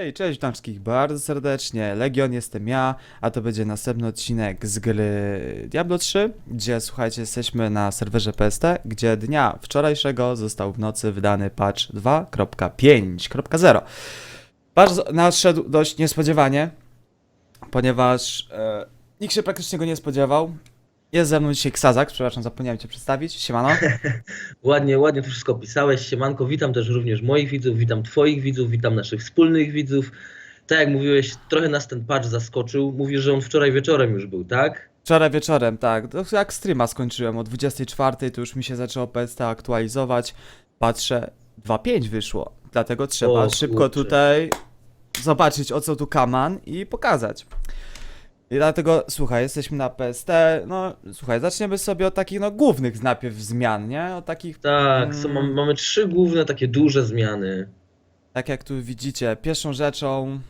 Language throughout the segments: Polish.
Hej, cześć, witam wszystkich bardzo serdecznie. Legion jestem ja, a to będzie następny odcinek z gry Diablo 3, gdzie słuchajcie, jesteśmy na serwerze PST, gdzie dnia wczorajszego został w nocy wydany patch 2.5.0. Patch nadszedł dość niespodziewanie, ponieważ e, nikt się praktycznie go nie spodziewał. Jest ze mną dzisiaj Ksazak, przepraszam, zapomniałem cię przedstawić. Siemano. Ładnie, ładnie to wszystko opisałeś. Siemanko, witam też również moich widzów, witam twoich widzów, witam naszych wspólnych widzów. Tak jak mówiłeś, trochę nas ten patch zaskoczył. Mówisz, że on wczoraj wieczorem już był, tak? Wczoraj wieczorem, tak. To jak streama skończyłem o 24, to już mi się zaczęło PST aktualizować. Patrzę, 2.5 wyszło. Dlatego trzeba O, szybko kurczę. tutaj zobaczyć o co tu kaman i pokazać. I dlatego, słuchaj, jesteśmy na PST. No, słuchaj, zaczniemy sobie od takich, no, głównych najpierw zmian, nie? Od takich, Tak, są, Mm. mam, mamy trzy główne takie duże zmiany. tak jak tu widzicie, pierwszą rzeczą,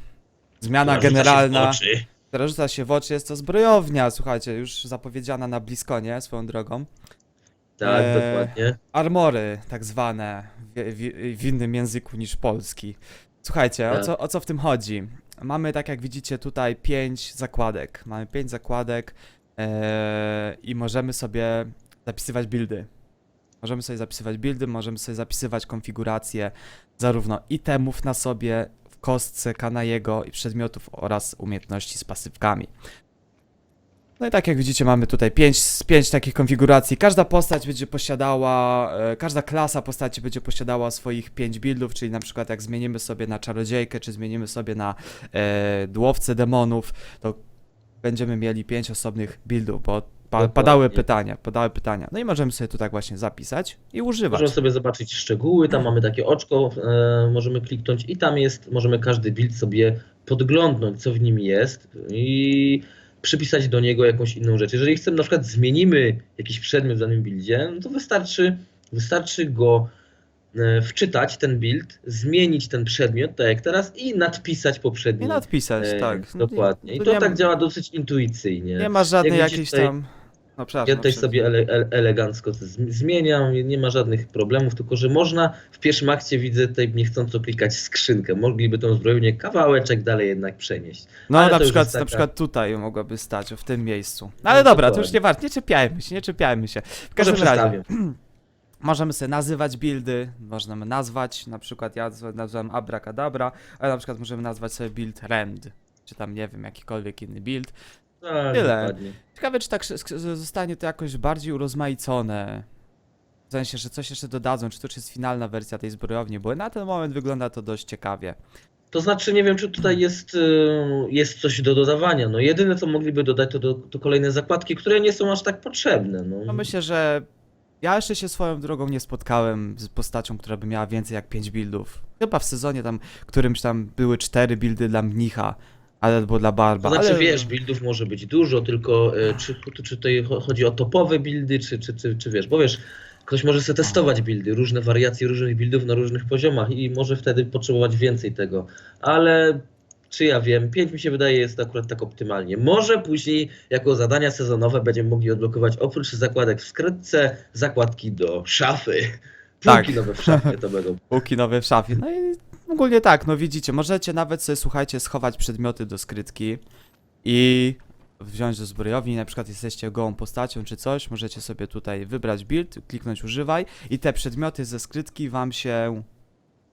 zmiana Która rzuca się w generalna. oczy. która rzuca się w oczy, jest to zbrojownia, słuchajcie, już zapowiedziana na Bliskonie swoją drogą. Tak, Eee, dokładnie. Armory, tak zwane, w, w, w innym języku niż polski. Słuchajcie, o Tak. co, o co w tym chodzi? Mamy, tak jak widzicie, tutaj pięć zakładek. Mamy pięć zakładek eee, i możemy sobie zapisywać buildy. Możemy sobie zapisywać buildy, możemy sobie zapisywać konfiguracje zarówno itemów na sobie, w kostce Kanajego i przedmiotów oraz umiejętności z pasywkami. No i tak jak widzicie mamy tutaj pięć, pięć takich konfiguracji. Każda postać będzie posiadała, e, każda klasa postaci będzie posiadała swoich pięć buildów, czyli na przykład jak zmienimy sobie na czarodziejkę, czy zmienimy sobie na e, dłowcę demonów, to będziemy mieli pięć osobnych buildów, bo pa, padały pytania, padały pytania. No i możemy sobie tu tak właśnie zapisać i używać. Możemy sobie zobaczyć szczegóły, tam mamy takie oczko, e, możemy kliknąć i tam jest, możemy każdy build sobie podglądnąć, co w nim jest i przypisać do niego jakąś inną rzecz. Jeżeli chcemy na przykład zmienimy jakiś przedmiot w danym buildzie, no to wystarczy, wystarczy go e, wczytać, ten build, zmienić ten przedmiot, tak jak teraz, i nadpisać poprzedni. I nadpisać, e, tak. No Dokładnie. I tu to nie tak ma- działa dosyć intuicyjnie. Nie ma żadnej Jak jakiejś tutaj- tam... No przepraszam. Ja tutaj no, sobie ele, ele, elegancko zmieniam, nie- ma żadnych problemów, tylko że można w pierwszym akcie widzę tutaj niechcąco klikać skrzynkę. Mogliby tą zbrojownię kawałeczek dalej jednak przenieść. No Ale na przykład, jest na taka- przykład tutaj mogłaby stać, w tym miejscu. No ale No, dobra, to już nie warto, nie czepiajmy się, nie czepiajmy się. W Może każdym razie, przedstawię. możemy sobie nazywać buildy, możemy nazwać, na przykład ja nazwałem Abracadabra, ale na przykład możemy nazwać sobie build Rend, czy tam nie wiem, jakikolwiek inny build. Tak, Tyle. dokładnie. Ciekawe, czy tak sz- sk- zostanie to jakoś bardziej urozmaicone. W sensie, że coś jeszcze dodadzą, czy to już jest finalna wersja tej zbrojowni, bo na ten moment wygląda to dość ciekawie. To znaczy, nie wiem, czy tutaj jest, y, jest coś do dodawania. No jedyne, co mogliby dodać, to, do, to kolejne zakładki, które nie są aż tak potrzebne. No. No myślę, że ja jeszcze się swoją drogą nie spotkałem z postacią, która by miała więcej jak 5 buildów. Chyba w sezonie tam, którymś tam były 4 buildy dla mnicha, albo dla barba. To znaczy, ale... wiesz, buildów może być dużo, tylko y, czy, czy tutaj cho- chodzi o topowe buildy, czy, czy, czy, czy wiesz, bo wiesz, ktoś może sobie testować buildy, różne wariacje różnych buildów na różnych poziomach i może wtedy potrzebować więcej tego, ale czy ja wiem, 5 mi się wydaje jest akurat tak optymalnie. Może później jako zadania sezonowe będziemy mogli odblokować oprócz zakładek w skrytce, zakładki do szafy. Tak. Półki nowe w szafie to będą. Półki nowe w szafie. No i ogólnie tak, no widzicie, możecie nawet sobie, słuchajcie, schować przedmioty do skrytki i wziąć do zbrojowni, na przykład jesteście gołą postacią czy coś, możecie sobie tutaj wybrać build, kliknąć używaj i te przedmioty ze skrytki wam się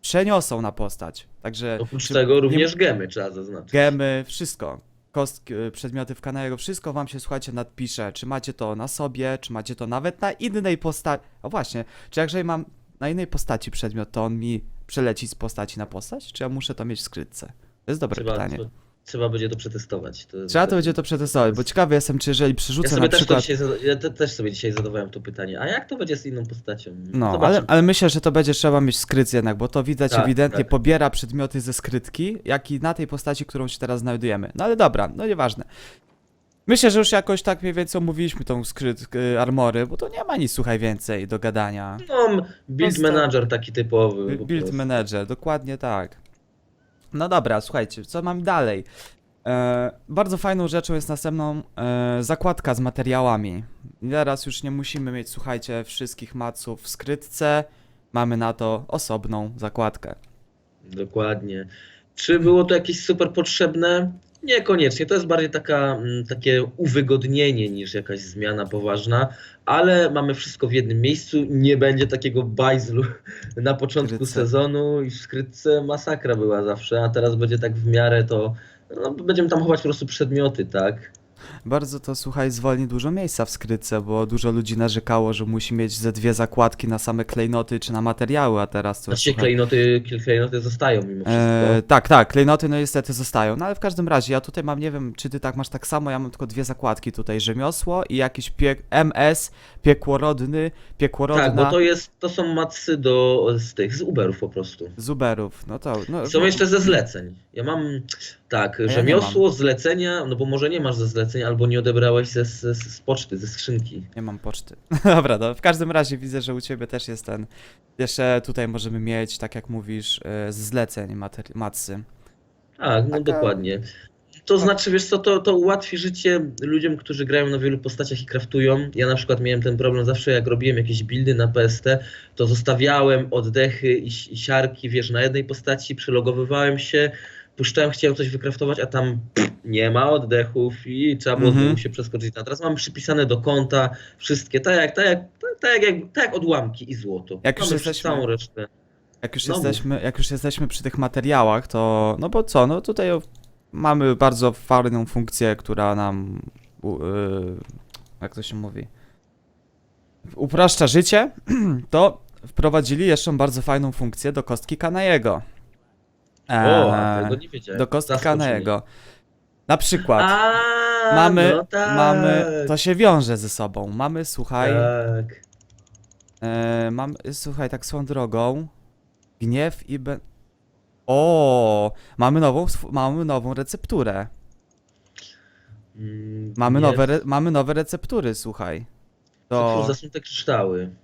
przeniosą na postać. Także Oprócz tego nie- również gemy trzeba zaznaczyć. gemy, wszystko. Kostki, y, przedmioty w kanału, wszystko wam się, słuchajcie, nadpisze. Czy macie to na sobie, czy macie to nawet na innej postaci. O właśnie, czy jakże mam na innej postaci przedmiot, to on mi przeleci z postaci na postać, czy ja muszę to mieć w skrytce? To jest dobre Trzeba, pytanie. trzeba, trzeba będzie to przetestować. To Trzeba to będzie to przetestować, bo ciekawy jestem, czy jeżeli Ja przerzucę sobie na też, przykład... dzisiaj, ja te, też sobie dzisiaj zadawałem to pytanie. A jak to będzie z inną postacią? No, ale, ale myślę, że to będzie trzeba mieć skryt jednak, bo to widać Tak, ewidentnie tak. pobiera przedmioty ze skrytki, jak i na tej postaci, którą się teraz znajdujemy. No ale dobra, no nieważne. Myślę, że już jakoś tak mniej więcej omówiliśmy tą skryt y, armory, bo to nie ma nic, słuchaj, więcej do gadania. No, build manager taki typowy. po Build prostu. manager, dokładnie tak. No dobra, słuchajcie, co mam dalej? E, bardzo fajną rzeczą jest następną e, zakładka z materiałami. I Teraz już nie musimy mieć, słuchajcie, wszystkich maców w skrytce. Mamy na to osobną zakładkę. Dokładnie. Czy było to jakieś super potrzebne? Niekoniecznie. To jest bardziej taka, mm, takie uwygodnienie niż jakaś zmiana poważna, ale mamy wszystko w jednym miejscu. Nie będzie takiego bajzlu na początku Skrytce. sezonu i w skrytce masakra była zawsze, a teraz będzie tak w miarę to. No, będziemy tam chować po prostu przedmioty, tak? Bardzo to, słuchaj, zwolni dużo miejsca w skrytce, bo dużo ludzi narzekało, że musi mieć ze dwie zakładki na same klejnoty czy na materiały, a teraz to... Znaczy słuchaj, klejnoty, klejnoty zostają mimo wszystko. E, tak, tak, klejnoty no niestety zostają, no ale w każdym razie ja tutaj mam, nie wiem, czy ty tak masz tak samo, ja mam tylko dwie zakładki tutaj, rzemiosło i jakiś piek MS, piekłorodny, piekłorodna tak, bo to jest, to są matsy do, z tych, z Uberów po prostu. z Uberów, no to... No, Są jeszcze ze zleceń. Ja mam tak, nie rzemiosło, zlecenia, no bo może nie masz ze zleceń, albo nie odebrałeś ze, ze, z poczty, ze skrzynki. Nie mam poczty. Dobra, no w każdym razie widzę, że u ciebie też jest ten. Jeszcze tutaj możemy mieć, tak jak mówisz, e, z zleceń materi- matsy. Tak, no Taka- dokładnie. To znaczy, wiesz co, to, to ułatwi życie ludziom, którzy grają na wielu postaciach i craftują. Ja na przykład miałem ten problem zawsze, jak robiłem jakieś buildy na PST, to zostawiałem oddechy i, i siarki, wiesz, na jednej postaci, przelogowywałem się, puszczałem, chciałem coś wykraftować, a tam nie ma oddechów i trzeba było Mhm. znowu się przeskoczyć. na teraz mam przypisane do konta wszystkie, tak jak, tak jak, tak jak, tak jak odłamki i złoto. Jak już jesteśmy- całą resztę. Jak już, jesteśmy, jak już jesteśmy przy tych materiałach, to. No bo co, no tutaj mamy bardzo fajną funkcję, która nam. u- y, jak to się mówi? Upraszcza życie. To wprowadzili jeszcze bardzo fajną funkcję do kostki Kanajego. O, a tego nie wiedziałem. do. Kanajego. Na przykład. A, mamy, no tak. mamy, to się wiąże ze sobą. Mamy, słuchaj, Tak. e, mam, słuchaj, tak swoją drogą, gniew i be... O, mamy nową, sw- mamy nową recepturę. Mm, Mamy nie. nowe, re, mamy nowe receptury, słuchaj. To... To, Zasnute kryształy.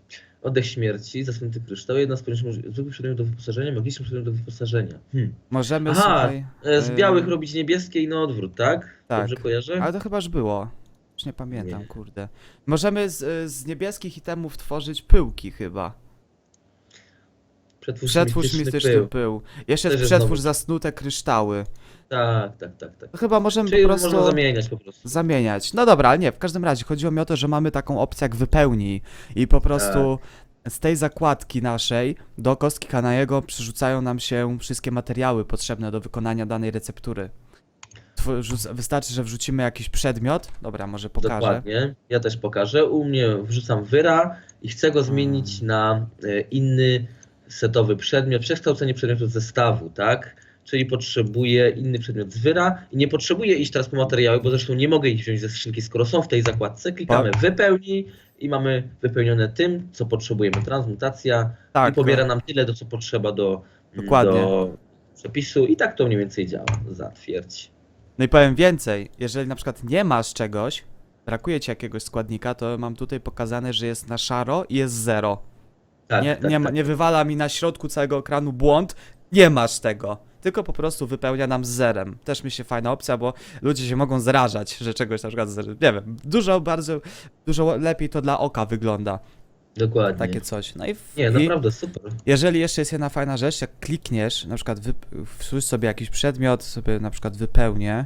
Oddech śmierci, zasnąty kryształ, jedna z poniższych możli- zwykły przedmiot do wyposażenia, magiczny przedmiot do wyposażenia. Hmm. możemy, Aha, słuchaj, E, Z e, białych robić niebieskie i na odwrót, tak? tak. Dobrze kojarzę? ale to chyba już było. Już nie pamiętam, Nie. kurde. Możemy z, z niebieskich itemów tworzyć pyłki chyba. Przetwórz, Przetwórz mistyczny pył. pył. Jeszcze Też jest jest przetwórz nowy. zasnute kryształy. Tak, tak, tak, tak. Chyba możemy Czyli po prostu... można zamieniać po prostu. Zamieniać. No dobra, ale nie, w każdym razie chodziło mi o to, że mamy taką opcję jak wypełnij i po prostu Tak. z tej zakładki naszej do kostki Kanajego przerzucają nam się wszystkie materiały potrzebne do wykonania danej receptury. Tw- Wystarczy, że wrzucimy jakiś przedmiot. Dobra, może pokażę. Dokładnie. Ja też pokażę. U mnie wrzucam wyra i chcę go zmienić Hmm. na e, inny setowy przedmiot. Przekształcenie przedmiotu z zestawu, tak? Czyli potrzebuję inny przedmiot z wyra i nie potrzebuję iść teraz po materiały, bo zresztą nie mogę ich wziąć ze skrzynki, skoro są w tej zakładce. Klikamy wypełnij i mamy wypełnione tym, co potrzebujemy. Transmutacja Tak, i pobiera nam tyle, do co potrzeba do, Dokładnie. do przepisu i tak to mniej więcej działa. Zatwierdź. No i powiem więcej, jeżeli na przykład nie masz czegoś, brakuje ci jakiegoś składnika, to mam tutaj pokazane, że jest na szaro i jest zero. Tak, nie, tak, nie, tak. nie wywala mi na środku całego ekranu błąd, nie masz tego. Tylko po prostu wypełnia nam z zerem. Też mi się fajna opcja, bo ludzie się mogą zrażać, że czegoś na przykład, z zerem- nie wiem, dużo bardzo, dużo lepiej to dla oka wygląda, Dokładnie. takie coś. No i, w, Nie, i naprawdę super. jeżeli jeszcze jest jedna fajna rzecz, jak klikniesz, na przykład wy, wrzuć sobie jakiś przedmiot, sobie na przykład wypełnię.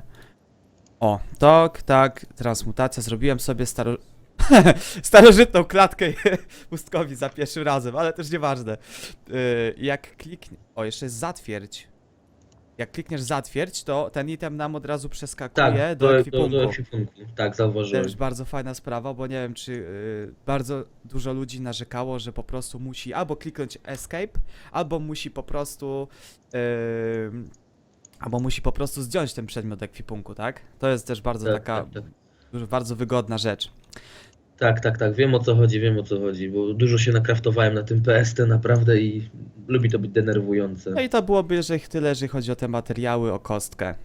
O, tak, tak, transmutacja, zrobiłem sobie staro... starożytną klatkę pustkowi za pierwszym razem, ale też nieważne. Yy, jak kliknie... O, jeszcze jest zatwierdź. Jak klikniesz zatwierdź, to ten item nam od razu przeskakuje Tak, do do, do, ekwipunku. do ekwipunku. Tak, zauważyłem. Też bardzo fajna sprawa, bo nie wiem, czy y, bardzo dużo ludzi narzekało, że po prostu musi albo kliknąć escape, albo musi po prostu. y, albo musi po prostu zdjąć ten przedmiot ekwipunku, tak? To jest też bardzo Tak, taka tak, tak. bardzo wygodna rzecz. Tak, tak, tak, wiem o co chodzi, wiem o co chodzi, bo dużo się nakraftowałem na tym PST naprawdę i lubi to być denerwujące. No i to byłoby jeżeli tyle, jeżeli chodzi o te materiały, o kostkę.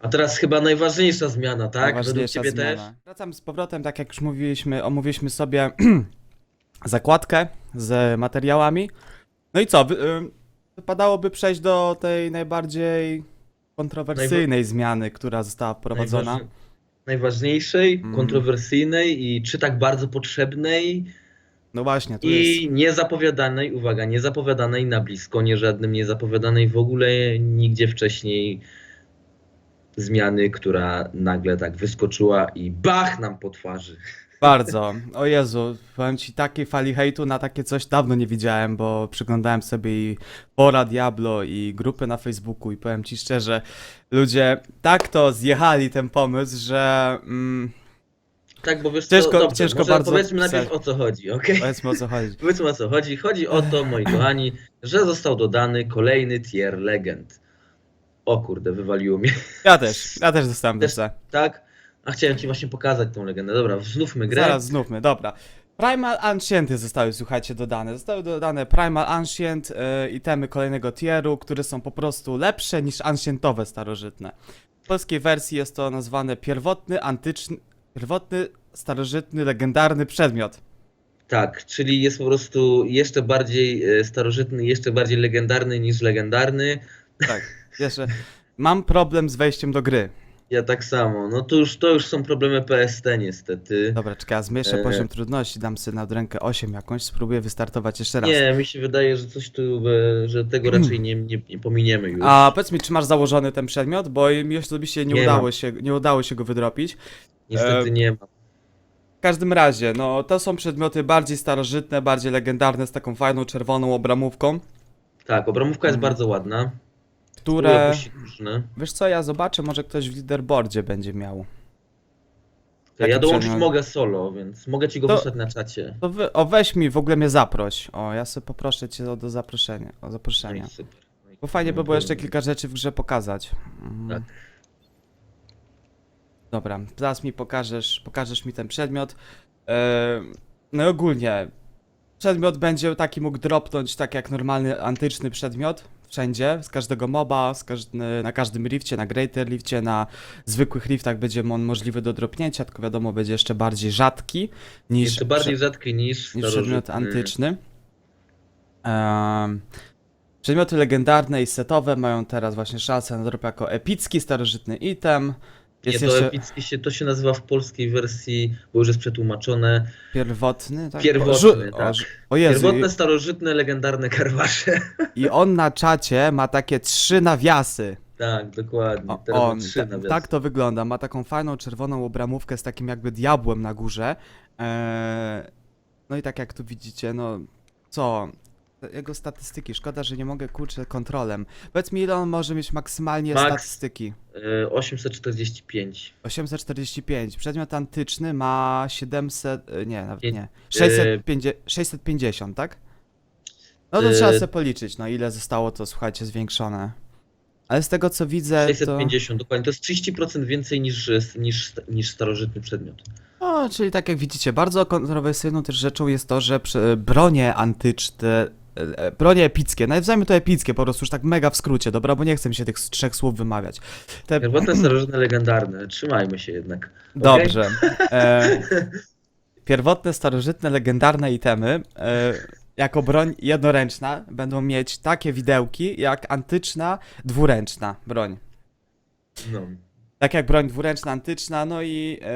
A teraz chyba najważniejsza zmiana, tak? Według Najważniejsza ciebie też? zmiana. Wracam z powrotem, tak jak już mówiliśmy, omówiliśmy sobie zakładkę z materiałami. No i co? Wy, ym, wypadałoby przejść do tej najbardziej kontrowersyjnej zmiany, która została wprowadzona. Najważniejszej, Mm. kontrowersyjnej i czy tak bardzo potrzebnej? No właśnie, tu jest... I niezapowiadanej, uwaga, niezapowiadanej na blisko, nie żadnym niezapowiadanej w ogóle nigdzie wcześniej zmiany, która nagle tak wyskoczyła i bach nam po twarzy. Bardzo. O Jezu, powiem ci, takiej fali hejtu na takie coś dawno nie widziałem, bo przyglądałem sobie i Fora Diablo i grupy na Facebooku i powiem ci szczerze, ludzie tak to zjechali ten pomysł, że mm, Tak, bo wiesz Ciężko- co, dobrze, ciężko może bardzo powiedzmy pisać. najpierw o co chodzi, okej? powiedzmy o co chodzi. Powiedzmy o co chodzi. Chodzi o to, moi kochani, że został dodany kolejny tier legend. O kurde, wywaliło mnie. Ja też, ja też dostałem Też- DC. Tak? A chciałem ci właśnie pokazać tą legendę. Dobra, znówmy grę. Zaraz znówmy, dobra. Primal Ancienty zostały, słuchajcie, dodane. Zostały dodane Primal Ancient, yy, itemy kolejnego tieru, które są po prostu lepsze niż ancientowe starożytne. W polskiej wersji jest to nazwane pierwotny, antyczny, pierwotny, starożytny, legendarny przedmiot. Tak, czyli jest po prostu jeszcze bardziej e, starożytny, jeszcze bardziej legendarny niż legendarny. Tak, jeszcze mam problem z wejściem do gry. Ja tak samo. No to już, to już są problemy PST niestety. Dobra, czekaj, ja zmniejszę E. poziom trudności, dam sobie na rękę 8 jakąś, spróbuję wystartować jeszcze raz. Nie, mi się wydaje, że coś tu, e, że tego raczej nie, nie, nie pominiemy już. A powiedz mi, czy masz założony ten przedmiot, bo mi osobiście nie, Nie udało się, nie udało się go wydropić. Niestety nie ma. W każdym razie, no to są przedmioty bardziej starożytne, bardziej legendarne, z taką fajną czerwoną obramówką, Tak, obramówka jest Mhm. bardzo ładna. Które... Wiesz co, ja zobaczę, może ktoś w leaderboardzie będzie miał. Taki Ja dołączyć przedmiot. mogę solo, więc mogę ci go To- wysłać na czacie. To wy, o weź mi, w ogóle mnie zaproś. O, ja sobie poproszę cię o, do zaproszenia, o No zaproszenia. super. No i Bo fajnie by było jeszcze kilka rzeczy w grze pokazać. Mm. Tak. Dobra, teraz mi pokażesz, pokażesz mi ten przedmiot. E, no i ogólnie, przedmiot będzie taki mógł dropnąć tak jak normalny antyczny przedmiot. Wszędzie, z każdego moba, z każdy, na każdym rifcie, na greater rifcie, na zwykłych riftach będzie on możliwy do dropnięcia, tylko wiadomo będzie jeszcze bardziej rzadki niż, Jeszcze bardziej rzadki niż, niż przedmiot antyczny. Em, przedmioty legendarne i setowe mają teraz właśnie szansę na drop jako epicki, starożytny item. Nie, to jeszcze epicki się, to się nazywa w polskiej wersji, bo już jest przetłumaczone. pierwotny, tak? Pierwotny, żu- tak. O, Jezu, Pierwotne, starożytne, legendarne karwasze. i, on na czacie ma takie trzy nawiasy. tak, dokładnie. O, Teraz on, trzy nawiasy. tak to wygląda. Ma taką fajną czerwoną obramówkę z takim jakby diabłem na górze. Eee, no i tak jak tu widzicie, no co? Jego statystyki. Szkoda, że nie mogę kurczę kontrolem. Powiedz mi, ile on może mieć maksymalnie Max. statystyki? E, 845. 845. Przedmiot antyczny ma 700. e, Nie, nawet Nie, nie. 650, 650 tak? No to trzeba sobie policzyć, no ile zostało to, słuchajcie, zwiększone. Ale z tego co widzę, to... 650, dokładnie. To jest 30% więcej niż, niż, niż starożytny przedmiot. O, czyli tak jak widzicie, bardzo kontrowersyjną też rzeczą jest to, że przy- bronie antyczne, bronie epickie, nazwijmy to epickie, po prostu już tak mega w skrócie, dobra, bo nie chcę mi się tych trzech słów wymawiać. Te... Pierwotne, starożytne, legendarne. Trzymajmy się jednak. Dobrze. E, pierwotne, starożytne, legendarne itemy e, jako broń jednoręczna będą mieć takie widełki jak antyczna, dwuręczna broń. No. Tak jak broń dwuręczna, antyczna, no i e,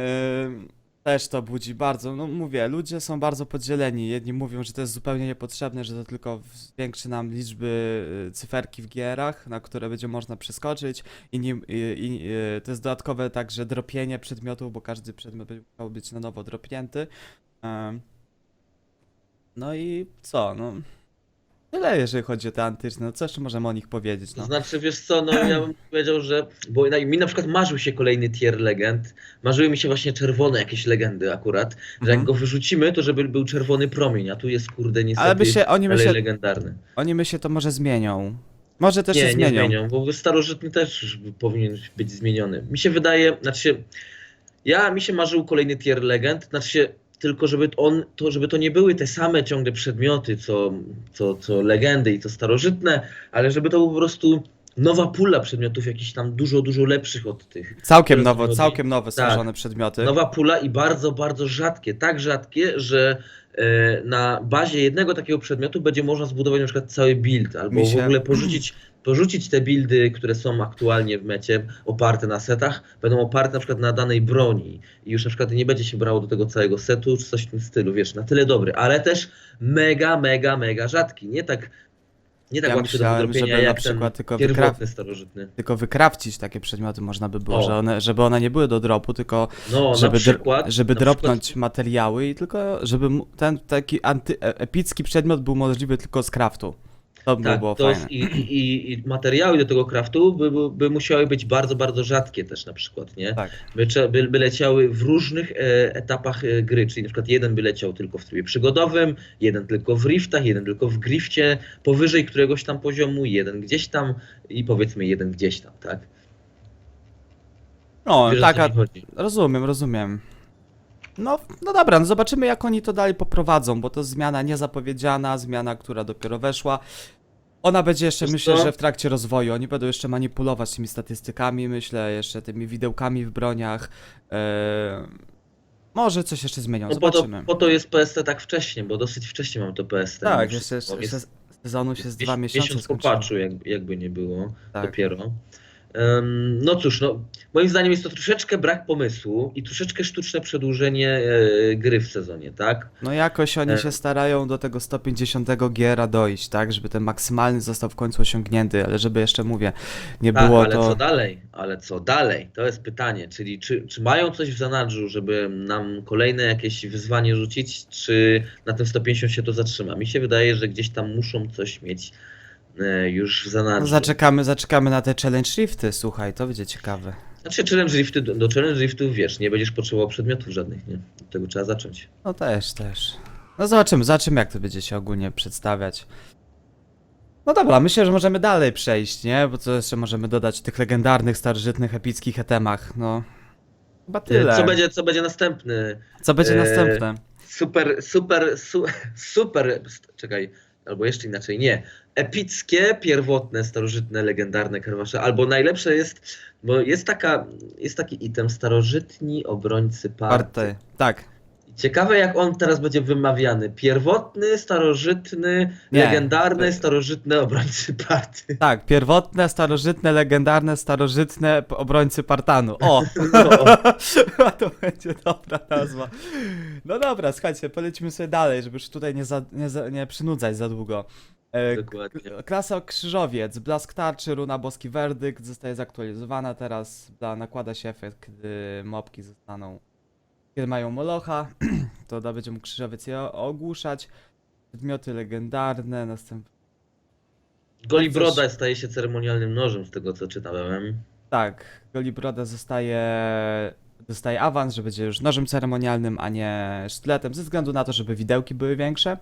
też to budzi bardzo, no mówię, ludzie są bardzo podzieleni. Jedni mówią, że to jest zupełnie niepotrzebne, że to tylko zwiększy nam liczby e, cyferki w gierach, na które będzie można przeskoczyć. Inni, i, i, e, to jest dodatkowe także dropienie przedmiotów, bo każdy przedmiot będzie musiał być na nowo dropnięty. No i co, no... Tyle, jeżeli chodzi o te antyczne, no co jeszcze możemy o nich powiedzieć, To no. znaczy, wiesz co, no ja bym powiedział, że. Bo na, mi na przykład marzył się kolejny tier legend. Marzyły mi się właśnie czerwone jakieś legendy akurat. Że Mhm. jak go wyrzucimy, to żeby był czerwony promień, a tu jest kurde niestety Ale by się, oni dalej myślę, legendarny. Oni myślę, to może zmienią. Może też się nie, nie zmienią. zmienią, bo starożytny też powinien być zmieniony. Mi się wydaje, znaczy się, ja mi się marzył kolejny tier legend, znaczy się, tylko żeby on, to, żeby to nie były te same ciągle przedmioty, co, co, co legendy i co starożytne, ale żeby to był po prostu nowa pula przedmiotów, jakichś tam dużo, dużo lepszych od tych. Całkiem nowo, całkiem nowe Tak. stworzone przedmioty. Nowa pula i bardzo, bardzo rzadkie. Tak rzadkie, że e, na bazie jednego takiego przedmiotu będzie można zbudować na przykład cały build, albo się- w ogóle porzucić porzucić te buildy, które są aktualnie w mecie, oparte na setach, będą oparte na przykład na danej broni i już na przykład nie będzie się brało do tego całego setu, czy coś w tym stylu, wiesz, na tyle dobry, ale też mega, mega, mega rzadki, nie tak, nie tak Ja łatwy do myślałem, żeby na jak przykład ten tylko pierwotny, starożytny. Tylko wykrawcić takie przedmioty można by było, O. że one, żeby one nie były do dropu, tylko No, żeby, na dr- przykład, żeby na dropnąć przykład- materiały i tylko żeby ten taki anty, e- epicki przedmiot był możliwy tylko z craftu. To by Tak, było to fajne. i, i, i materiały do tego craftu by, by, by musiały być bardzo, bardzo rzadkie też na przykład, nie? Tak. By, by, by leciały w różnych e, etapach e, gry, czyli na przykład jeden by leciał tylko w trybie przygodowym, jeden tylko w riftach, jeden tylko w grifcie, powyżej któregoś tam poziomu, jeden gdzieś tam i powiedzmy jeden gdzieś tam, tak? No, Wiesz, tak, rozumiem, rozumiem. No, no dobra, no zobaczymy jak oni to dalej poprowadzą, bo to zmiana niezapowiedziana, zmiana, która dopiero weszła. Ona będzie jeszcze, Wiesz myślę, co? że w trakcie rozwoju. Oni będą jeszcze manipulować tymi statystykami, myślę, jeszcze tymi widełkami w broniach. Eee, może coś jeszcze zmienią, No po to, zobaczymy. po to jest PST tak wcześnie, bo dosyć wcześnie mam to PST. tak, mimo jeszcze, wszystko. jeszcze, Jest- sezonu się z dwa miesiąc- miesiące Miesiąc po skończyło. patchu, jak, jakby nie było, Tak. dopiero. No cóż, no, moim zdaniem jest to troszeczkę brak pomysłu i troszeczkę sztuczne przedłużenie e, gry w sezonie, tak? No jakoś oni E. się starają do tego 150 giera dojść, tak? Żeby ten maksymalny został w końcu osiągnięty, ale żeby jeszcze mówię, nie Tak, było ale to... co dalej? Ale co dalej? To jest pytanie. Czyli czy, czy mają coś w zanadrzu, żeby nam kolejne jakieś wyzwanie rzucić, czy na tym 150 się to zatrzyma? Mi się wydaje, że gdzieś tam muszą coś mieć e, już w No, zanadrzu. zaczekamy, zaczekamy na te challenge shifty, słuchaj, to będzie ciekawe. Znaczy challenge riftu, do challenge riftu wiesz, nie będziesz potrzebował przedmiotów żadnych, nie? Od tego trzeba zacząć. No też, też. No zobaczymy, zobaczymy jak to będzie się ogólnie przedstawiać. No dobra, myślę, że możemy dalej przejść, nie? Bo co jeszcze możemy dodać w tych legendarnych, starożytnych, epickich etemach, no... Chyba tyle. E, Co będzie, co będzie następny? Co będzie e, następne? Super, super, su, super, czekaj, albo jeszcze inaczej, nie. Epickie, pierwotne, starożytne, legendarne karwasze, albo najlepsze jest, bo jest taka, jest taki item, starożytni obrońcy party. Party. Tak. Ciekawe jak on teraz będzie wymawiany. Pierwotny, starożytny, Nie. legendarny, starożytny obrońcy party. Tak, pierwotne, starożytne, legendarne, starożytne p- obrońcy Partanu. O! No. to będzie dobra nazwa. No dobra, słuchajcie, polecimy sobie dalej, żeby już tutaj nie, za, nie, za, nie przynudzać za długo. E, Dokładnie. Klasa Krzyżowiec, Blask Tarczy, Runa Boski Werdykt zostaje zaktualizowana teraz. Dla, nakłada się efekt, kiedy mopki zostaną, kiedy mają Molocha, to da będzie mógł Krzyżowiec je ogłuszać. Przedmioty legendarne, następnie Golibroda staje się ceremonialnym nożem z tego co czytałem. Tak, Golibroda zostaje, dostaje awans, że będzie już nożem ceremonialnym, a nie sztyletem, ze względu na to, żeby widełki były większe.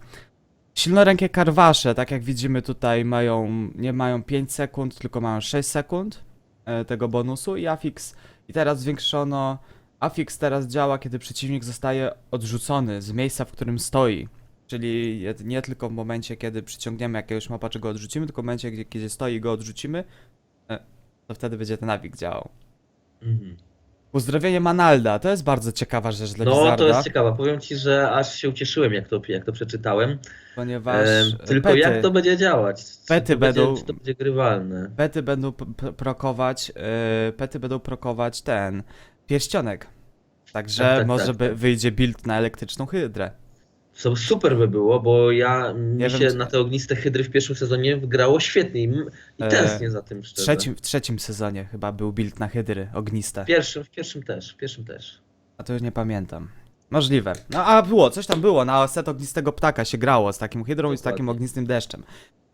Silnorękie karwasze, tak jak widzimy tutaj, mają, nie mają 5 sekund, tylko mają 6 sekund e, tego bonusu i Afix, i teraz zwiększono, Afix teraz działa, kiedy przeciwnik zostaje odrzucony z miejsca, w którym stoi. Czyli nie tylko w momencie, kiedy przyciągniemy jakiegoś mapa, czy go odrzucimy, tylko w momencie, gdzie, kiedy stoi i go odrzucimy, e, to wtedy będzie ten Afik działał. Mhm. Uzdrowienie Manalda, to jest bardzo ciekawa rzecz dla No, Blizzarda, to jest ciekawe. Powiem ci, że aż się ucieszyłem, jak to, jak to przeczytałem. ponieważ e, tylko pety, jak to będzie działać? Czy Pety to będzie, będą- Czy to będzie grywalne? pety będą prokować, e, pety będą prokować ten pierścionek. Także Tak, tak, może tak, by, tak. wyjdzie build na elektryczną hydrę. Co super by było, bo ja mi Nie się wiem, na te ogniste hydry w pierwszym sezonie grało świetnie i, E, tęsknię za tym szczerze. trzecim, w trzecim sezonie chyba był build na hydry ogniste, W pierwszym, w pierwszym też, w pierwszym też. a to już nie pamiętam. Możliwe. No a było, coś tam było, na set ognistego ptaka się grało z takim hydrą i z takim Dokładnie. ognistym deszczem.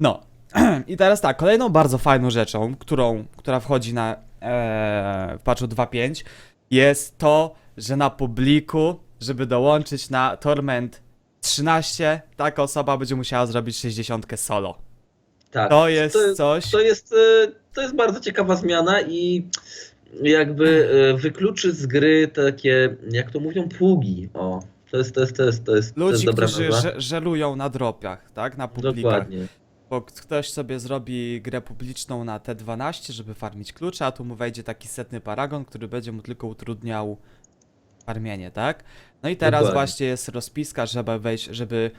No. I teraz tak, kolejną bardzo fajną rzeczą, którą, która wchodzi na e, w patchu 2.5 jest to, że na publiku, żeby dołączyć na Torment 13, taka osoba będzie musiała zrobić 60 solo. Tak. To jest coś... to jest, e, to jest bardzo ciekawa zmiana i jakby e, wykluczy z gry takie, jak to mówią, pługi. O, to jest, to jest, to jest, to jest, to jest Ludzi, dobra którzy nazwa. że, żerują na dropiach, tak? Na publikach. Dokładnie. Bo ktoś sobie zrobi grę publiczną na T12, żeby farmić klucze, a tu mu wejdzie taki setny paragon, który będzie mu tylko utrudniał farmienie, tak? No i teraz Dokładnie. właśnie jest rozpiska, żeby wejść, żeby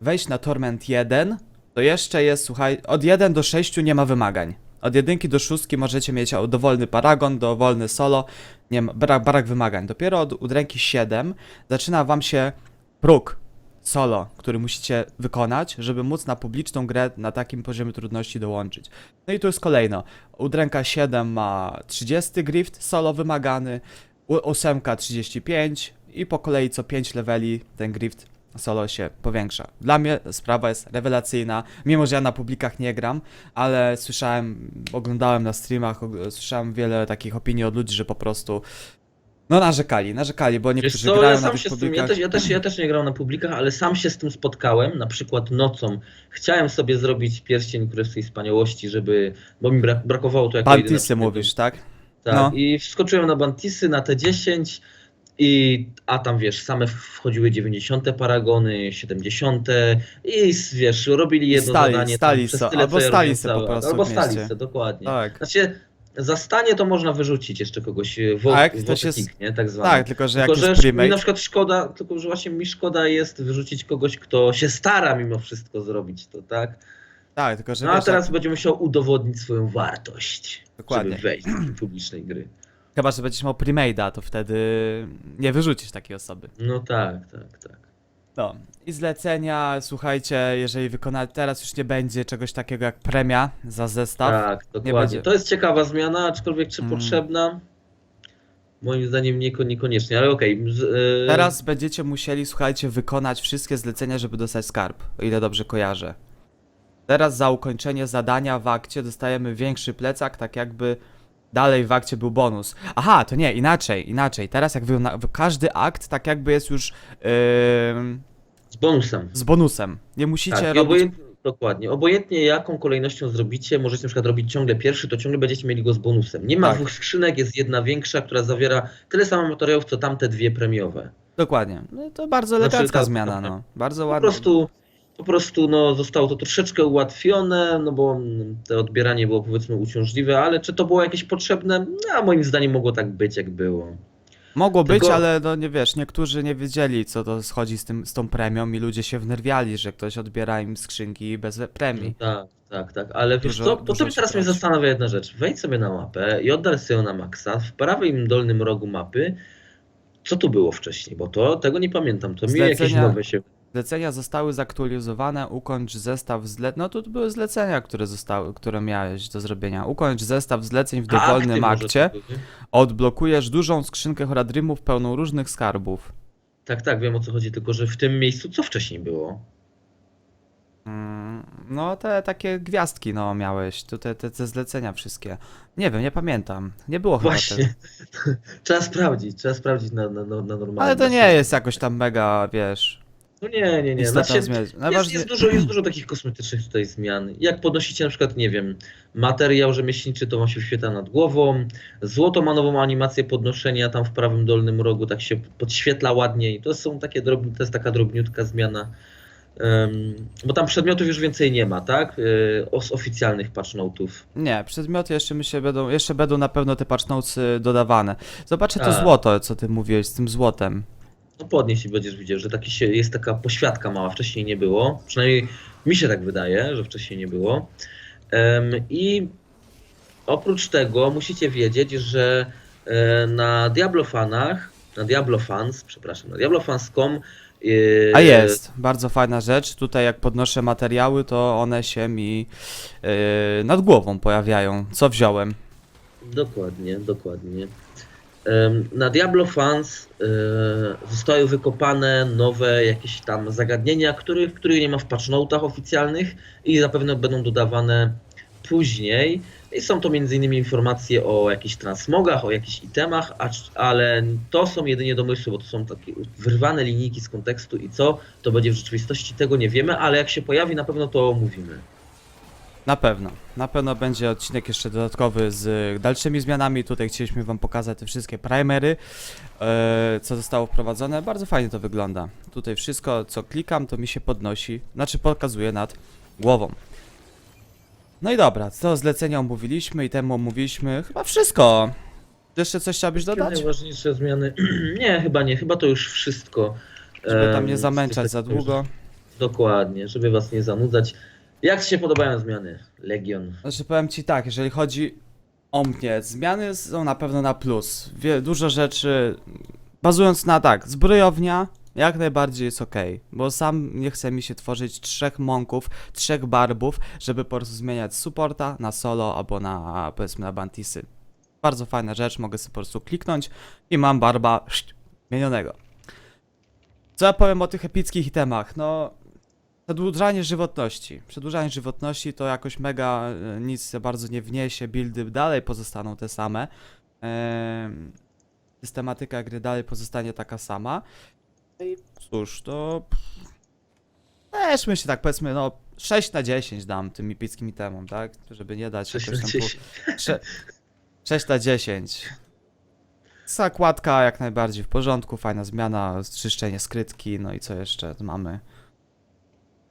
wejść na Torment 1, to jeszcze jest, słuchaj, od 1 do 6 nie ma wymagań. Od jedynki do szóstki możecie mieć dowolny paragon, dowolny solo, nie wiem, brak, brak wymagań. Dopiero od udręki 7 zaczyna wam się próg solo, który musicie wykonać, żeby móc na publiczną grę na takim poziomie trudności dołączyć. No i tu jest kolejno. Udręka 7 ma 30 grift solo wymagany, u- ósemka 35 i po kolei co 5 leveli ten grift solo się powiększa. Dla mnie sprawa jest rewelacyjna, mimo że ja na publikach nie gram, ale słyszałem, oglądałem na streamach, słyszałem wiele takich opinii od ludzi, że po prostu no narzekali, narzekali, bo Wiesz niektórzy co, grają ja na sam tych się z tym, ja publikach. też, ja, też, ja też nie grałem na publikach, ale sam się z tym spotkałem, na przykład nocą. Chciałem sobie zrobić pierścień królewskiej wspaniałości, żeby, bo mi brak, brakowało to jako jedyne Bantisy przedmiotu. mówisz, tak? Tak, No. i wskoczyłem na Bantisy, na te 10 i, a tam wiesz, same wchodziły 90 paragony, 70 i s- wiesz, robili jedno Stali- zadanie stali tam przez so- tyle, albo co ja stali robiłem se po całe. prostu Albo w stali mieście. se, dokładnie. Tak. Znaczy, za stanie to można wyrzucić jeszcze kogoś, e, wo, A jak ktoś jest- nie, tak zwany. Tak, tylko że jak Tylko, że jest mi na przykład szkoda, tylko że właśnie mi szkoda jest wyrzucić kogoś, kto się stara mimo wszystko zrobić to, tak? tak, tylko że No a wiesz, teraz jak, będzie musiał udowodnić swoją wartość, Dokładnie. żeby wejść do publicznej gry. chyba, że będziesz miał premade'a, to wtedy nie wyrzucisz takiej osoby. No tak, tak, tak. No i zlecenia, słuchajcie, jeżeli wykonać, teraz już nie będzie czegoś takiego jak premia za zestaw. Tak, dokładnie. będzie. To jest ciekawa zmiana, aczkolwiek czy Mm. potrzebna? Moim zdaniem nieko, niekoniecznie, ale okej. e, Teraz będziecie musieli, słuchajcie, wykonać wszystkie zlecenia, żeby dostać skarb, o ile dobrze kojarzę. Teraz za ukończenie zadania w akcie dostajemy większy plecak, tak jakby dalej w akcie był bonus. Aha, to nie, inaczej, inaczej. Teraz jak wyna- w każdy akt, tak jakby jest już ym, Z bonusem. z bonusem. Nie musicie Tak, i robić... obojętnie, dokładnie. Obojętnie jaką kolejnością zrobicie, możecie na przykład robić ciągle pierwszy, to ciągle będziecie mieli go z bonusem. Nie ma Tak. dwóch skrzynek, jest jedna większa, która zawiera tyle samo materiałów, co tamte dwie premiowe. Dokładnie. No, to bardzo Znaczy, elegancka tak, zmiana, tak. no. Bardzo Po prostu, po prostu no, zostało to troszeczkę ułatwione, no bo mm, to odbieranie było powiedzmy uciążliwe, ale czy to było jakieś potrzebne? No, moim zdaniem mogło tak być, jak było. Mogło być, Tylko- ale no nie wiesz, niektórzy nie wiedzieli, co to schodzi z, tym, z tą premią i ludzie się wnerwiali, że ktoś odbiera im skrzynki bez premii. Tak, tak, tak, ale wiesz Dużo- co, dużo potem teraz mnie zastanawia jedna rzecz. Wejdź sobie na mapę i oddal sobie ją na maksa, w prawym dolnym rogu mapy, co tu było wcześniej, bo to tego nie pamiętam, to mi jakieś nowe się... Zlecenia zostały zaktualizowane, ukończ zestaw zle... No tu były zlecenia, które zostały, które miałeś do zrobienia. Ukończ zestaw zleceń w A, akty dowolnym może akcie, to były? odblokujesz dużą skrzynkę Horadrymów pełną różnych skarbów. Tak, tak, wiem o co chodzi, tylko że w tym miejscu co wcześniej było? Mm, No te takie gwiazdki, no miałeś, tu te, te, te zlecenia wszystkie. Nie wiem, nie pamiętam. Nie było chyba Właśnie, trzeba sprawdzić, trzeba sprawdzić na, na, na na normalnym. Ale to nie jest jakoś tam mega, wiesz, No nie, nie, nie. Znaczy, jest, Najważniej... jest, dużo, jest dużo takich kosmetycznych tutaj zmian. Jak podnosicie na przykład, nie wiem, materiał rzemieślniczy, to wam się wyświetla nad głową. Złoto ma nową animację podnoszenia tam w prawym dolnym rogu, tak się podświetla ładniej. To są takie drobne, to jest taka drobniutka zmiana. Bo tam przedmiotów już więcej nie ma, tak? Yy, os oficjalnych patchnotów. Nie, przedmioty jeszcze myślę będą, jeszcze będą na pewno te patch notes y, dodawane. Zobaczę to A. złoto, co ty mówiłeś z tym złotem. No podnieś i będziesz widział, że taki się, jest taka poświatka mała, wcześniej nie było. Przynajmniej mi się tak wydaje, że wcześniej nie było. I oprócz tego musicie wiedzieć, że e, na Diablo Fanach, na Diablo Fans, przepraszam, na diablofans.com e, A jest, bardzo fajna rzecz. Tutaj jak podnoszę materiały, to one się mi y, nad głową pojawiają. Co wziąłem? Dokładnie, dokładnie. Na Diablo Fans e, zostały wykopane nowe jakieś tam zagadnienia, których, których nie ma w patchnotach oficjalnych i zapewne będą dodawane później. I są to m.in. informacje o jakichś transmogach, o jakichś itemach, ale to są jedynie domysły, bo to są takie wyrwane linijki z kontekstu i co to będzie w rzeczywistości, tego nie wiemy, ale jak się pojawi, na pewno to omówimy. Na pewno. Na pewno będzie odcinek jeszcze dodatkowy z dalszymi zmianami. Tutaj chcieliśmy wam pokazać te wszystkie primery, e, co zostało wprowadzone. Bardzo fajnie to wygląda. Tutaj wszystko, co klikam, to mi się podnosi, znaczy pokazuje nad głową. No i dobra, to zlecenia omówiliśmy i temu omówiliśmy chyba wszystko. Jeszcze coś chciałbyś dodać? Najważniejsze zmiany. nie, chyba nie, chyba to już wszystko. Żeby tam nie zamęczać za długo. Dokładnie, żeby was nie zanudzać. Jak Ci się podobają zmiany, Legion? Znaczy powiem ci tak, jeżeli chodzi o mnie, zmiany są na pewno na plus. Wie, dużo rzeczy, bazując na tak, zbrojownia jak najbardziej jest ok, bo sam nie chce mi się tworzyć trzech monków, trzech barbów, żeby po prostu zmieniać supporta na solo albo na powiedzmy na bantisy. Bardzo fajna rzecz, mogę sobie po prostu kliknąć i mam barba zmienionego. Co ja powiem o tych epickich itemach? No, Przedłużanie żywotności. Przedłużanie żywotności to jakoś mega e, nic za bardzo nie wniesie, buildy dalej pozostaną te same. Em, systematyka gry dalej pozostanie taka sama. I cóż, to też myślę tak powiedzmy, no 6 na 10 dam tym epickim itemom, tak? Żeby nie dać 6 jakoś na tam... 10. Pu- sze- 6 na 10. Zakładka jak najbardziej w porządku, fajna zmiana, czyszczenie skrytki, no i co jeszcze mamy?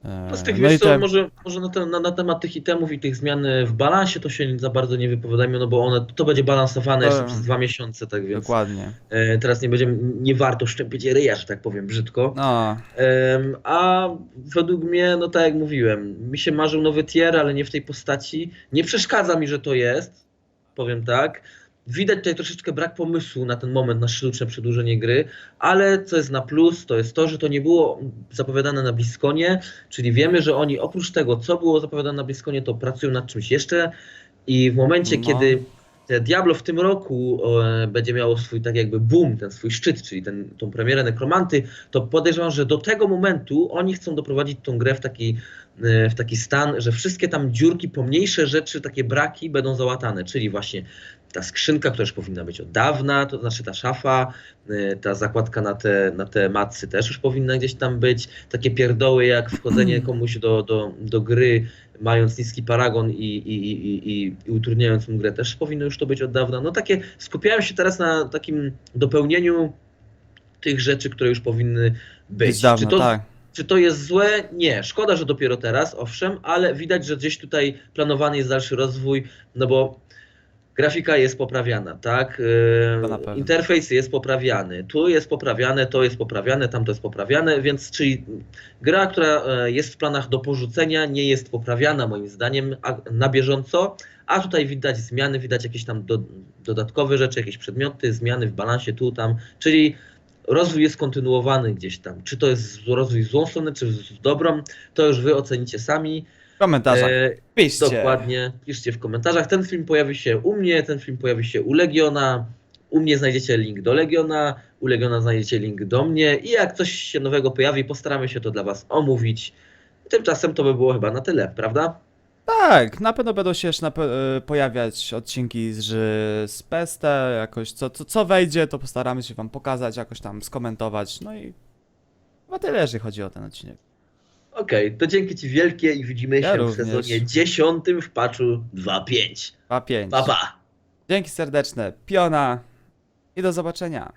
E, No z tych no wiesz co, te- może, może na, te, na, na temat tych itemów i tych zmian w balansie to się za bardzo nie wypowiadajmy, no bo one, to będzie balansowane jeszcze E. przez dwa miesiące, tak więc Dokładnie. e, teraz nie będziemy, nie warto szczępić ryja, że tak powiem brzydko. No, Em, a według mnie, no tak jak mówiłem, mi się marzył nowy tier, ale nie w tej postaci. Nie przeszkadza mi, że to jest, powiem tak. Widać tutaj troszeczkę brak pomysłu na ten moment, na sztuczne przedłużenie gry, ale co jest na plus, to jest to, że to nie było zapowiadane na Bliskonie, czyli wiemy, że oni oprócz tego, co było zapowiadane na Bliskonie, to pracują nad czymś jeszcze i w momencie, No. kiedy Diablo w tym roku e, będzie miało swój tak jakby boom, ten swój szczyt, czyli ten, tą premierę Nekromanty, to podejrzewam, że do tego momentu oni chcą doprowadzić tą grę w taki, e, w taki stan, że wszystkie tam dziurki, pomniejsze rzeczy, takie braki będą załatane, czyli właśnie ta skrzynka, która już powinna być od dawna, to znaczy ta szafa, e, ta zakładka na te, na te matsy też już powinna gdzieś tam być, takie pierdoły jak wchodzenie komuś do, do, do gry, mając niski paragon i, i, i, i, i utrudniając mu grę, też powinno już to być od dawna. No takie, skupiałem się teraz na takim dopełnieniu tych rzeczy, które już powinny być. być dawno, czy, to, tak. czy to jest złe? Nie. Szkoda, że dopiero teraz, owszem, ale widać, że gdzieś tutaj planowany jest dalszy rozwój, no bo grafika jest poprawiana, tak? Yy, pewno. Interfejs jest poprawiany, tu jest poprawiane, to jest poprawiane, tamto jest poprawiane, więc czyli gra, która e, jest w planach do porzucenia, nie jest poprawiana moim zdaniem na bieżąco, a tutaj widać zmiany, widać jakieś tam do, dodatkowe rzeczy, jakieś przedmioty, zmiany w balansie tu, tam, czyli rozwój jest kontynuowany gdzieś tam. Czy to jest rozwój w złą stronę, czy w dobrą, to już wy ocenicie sami. W komentarzach. E, Piszcie. Dokładnie, piszcie w komentarzach. Ten film pojawi się u mnie, ten film pojawi się u Legiona. U mnie znajdziecie link do Legiona, u Legiona znajdziecie link do mnie i jak coś się nowego pojawi, postaramy się to dla Was omówić. Tymczasem to by było chyba na tyle, prawda? Tak, na pewno będą się jeszcze e, pojawiać odcinki z, z Peste, jakoś co, co, co wejdzie, to postaramy się wam pokazać, jakoś tam skomentować, no i chyba tyle, jeżeli chodzi o ten odcinek. Okej, to dzięki Ci wielkie i widzimy Ja się również. w sezonie 10 w patchu 2.5. Pa 5. Pa, pa! Dzięki serdeczne, piona i do zobaczenia.